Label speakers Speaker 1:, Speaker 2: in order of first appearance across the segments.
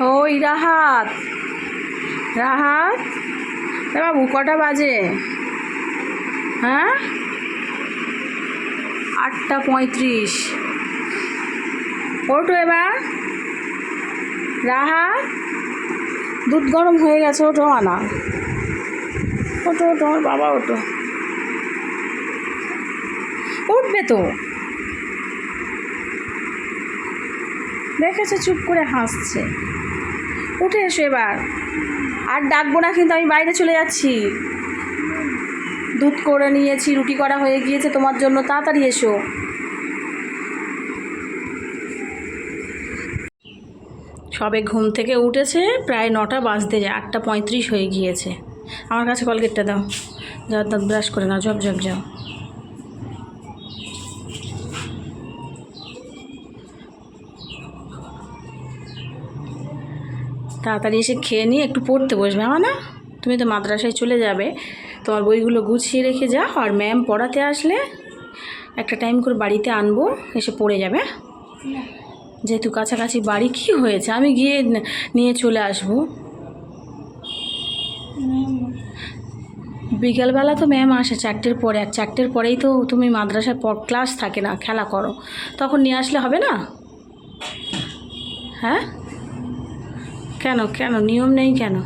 Speaker 1: ওই রাহাত। রাহাত? বাবু, কটা বাজে? হ্যাঁ? আটটা পঁয়ত্রিশ। ওঠো এবার। রাহাত? দুধ গরম হয়ে গেছে, ওঠো, আনা। ওঠো আমার বাবা, ওঠো। উঠবে তো। দেখেছে, চুপ করে হাসছে। উঠে এসো এবার। আর ডাকবো না, কিন্তু আমি বাইরে চলে যাচ্ছি। দুধ করে নিয়েছি, রুটি করা হয়ে গিয়েছে তোমার জন্য, তাড়াতাড়ি এসো। সবে ঘুম থেকে উঠেছে, প্রায় নটা বাজতে যায়, আটটা পঁয়ত্রিশ হয়ে গিয়েছে। আমার কাছে কলগেটটা দাও। যাও ব্রাশ করে নাও, ঝপ যাও তাড়াতাড়ি এসে খেয়ে নিয়ে একটু পড়তে বসবে, আমার না? তুমি তো মাদ্রাসায় চলে যাবে, তোমার বইগুলো গুছিয়ে রেখে যাও, আর ম্যাম পড়াতে আসলে একটা টাইম করে বাড়িতে আনব, এসে পড়ে যাবে। যেহেতু কাছাকাছি বাড়ি, কি হয়েছে? আমি গিয়ে নিয়ে চলে আসব। বিকেলবেলা তো ম্যাম আসে চারটের পরে, আর চারটের পরেই তো তুমি মাদ্রাসায় ক্লাস থাকে না, খেলা করো। তখন নিয়ে আসলে হবে না? হ্যাঁ? কেন কেন? নিয়ম নেই কেন?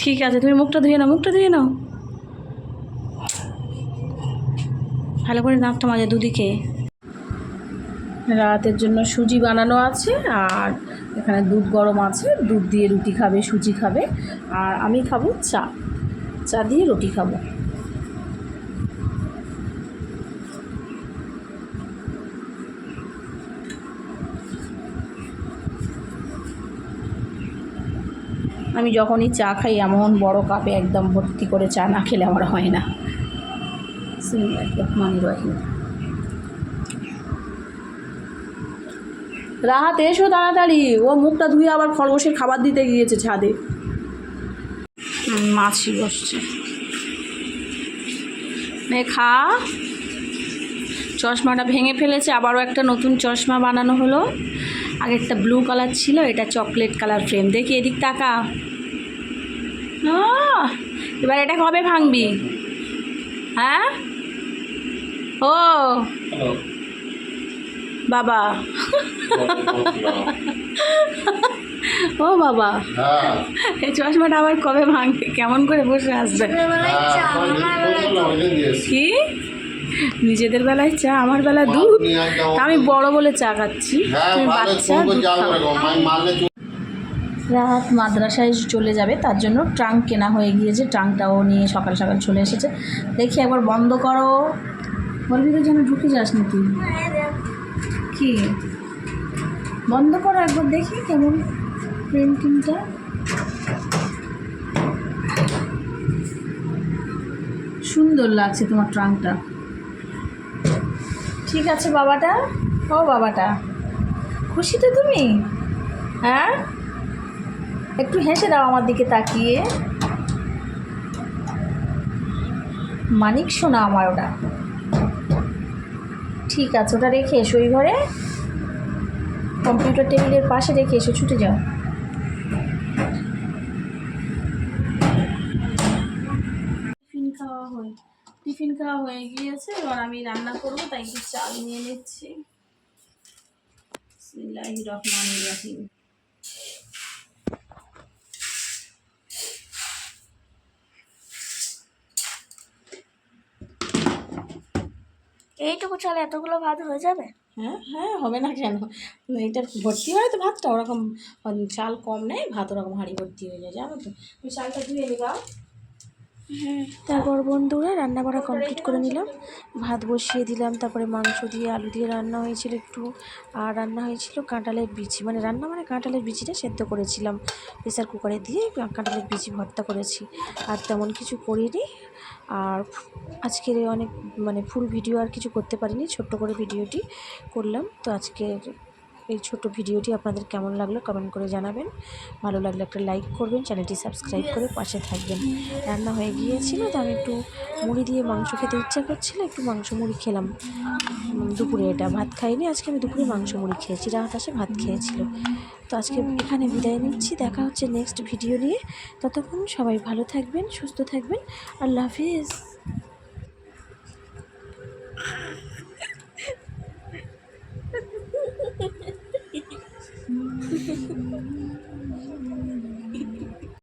Speaker 1: ঠিক আছে, তুমি মুখটা ধুয়ে নাও, মুখটা ধুয়ে নাও। ভালো করে নাকটা মাজা দুদিকে। রাতের জন্য সুজি বানানো আছে, আর এখানে দুধ গরম আছে। দুধ দিয়ে রুটি খাবে, সুজি খাবে। আর আমি খাব চা। চা দিয়ে রুটি খাব। আমি যখনই চা খাই, এমন বড় কাপে একদম ভর্তি করে চা না খেলে আমার হয় না। রাহাত, এসো তাড়াতাড়ি। ও মুখটা ধুয়ে আবার খরগোশের খাবার দিতে গিয়েছে ছাদে। মাছি বসছে। খা। চশমাটা ভেঙে ফেলেছে, আবারও একটা নতুন চশমা বানানো হলো। আগেরটা ব্লু কালার ছিল, এটা চকলেট কালার ফ্রেম। দেখি, এদিক তাকা। এবার এটা কবে ভাঙবি? হ্যাঁ? ও। বাবা। ও বাবা। এই চশমাটা আবার কবে ভাঙবে? কেমন করে বসে আসবে? কি? নিজেদের বেলায় চা, আমার বেলা দুধ? আমি বড় বলে চা খাচ্ছি। তুমি বাচ্চা রাহাত মাদ্রাসায় চলে যাবে, তার জন্য ট্রাঙ্ক কেনা হয়ে গিয়েছে। ট্রাঙ্কটাও নিয়ে সকাল সকাল চলে এসেছে। দেখি একবার বন্ধ করো। বলবি তো যেন ঢুকে যাস না তুই কি? বন্ধ করো একবার দেখি কেমন প্রিন্টিংটা সুন্দর লাগছে তোমার ট্রাঙ্কটা। ঠিক আছে বাবাটা। ও বাবাটা। খুশি তো তুমি? হ্যাঁ? একটু হেসে দাও আমার দিকে তাকিয়ে। মানিক, শোনা আমার ওটা। ঠিক আছে, ওটা রেখে এসো ওই ঘরে। কম্পিউটার টেবিলের পাশে রেখে এসো, ছুটে যাও। টিফিন খাওয়া হয়ে। টিফিন খাওয়া হয়ে গিয়েছে, এবার আমি রান্না করব, তাই একটু চাল নিয়ে নিচ্ছি। রহমানির রহিম।
Speaker 2: এইটুকু চাল এতগুলো ভাত হয়ে যাবে?
Speaker 1: হ্যাঁ হ্যাঁ হবে না কেন? এটা ভর্তি হয় তো ভাতটা, ওরকম চাল কম নেই, ভাত ওরকম হাঁড়ি ভর্তি হয়ে যায়, জানো তো? তুমি চালটা ধুয়ে নিবা।
Speaker 2: তারপর বন্ধুরা রান্না করা কমপ্লিট করে নিলাম। ভাত বসিয়ে দিলাম, তারপরে মাংস দিয়ে, আলু দিয়ে রান্না হয়েছিল একটু। আর রান্না হয়েছিল কাঁঠালের বিচি। মানে রান্না মানে কাঁঠালের বিচিটা সেদ্ধ করেছিলাম। প্রেসার কুকারে দিয়ে কাঁঠালের বিচি ভর্তা করেছি। আর তেমন কিছু করিনি। আর আজকের অনেক মানে ফুল ভিডিও আর কিছু করতে পারিনি। ছোট্ট করে ভিডিওটি করলাম। তো আজকের এই ছোট ভিডিওটি আপনাদের কেমন লাগল কমেন্ট করে জানাবেন। ভালো লাগলে একটা লাইক করবেন, চ্যানেলটি সাবস্ক্রাইব করে পাশে থাকবেন। রান্না হয়ে গিয়েছিল তো আমি একটু মুড়ি দিয়ে মাংস খেতে ইচ্ছা করছিল, একটু মাংস মুড়ি খেলাম। দুপুরে এটা ভাত খাইনি, আজকে আমি দুপুরে মাংস মুড়ি খেয়েছি, রাত আসে ভাত খেয়েছিল। তো আজকে এখানে বিদায় নিচ্ছি, দেখা হচ্ছে নেক্সট ভিডিও নিয়ে। ততক্ষণ সবাই ভালো থাকবেন, সুস্থ থাকবেন, আল্লাহ হাফিজ।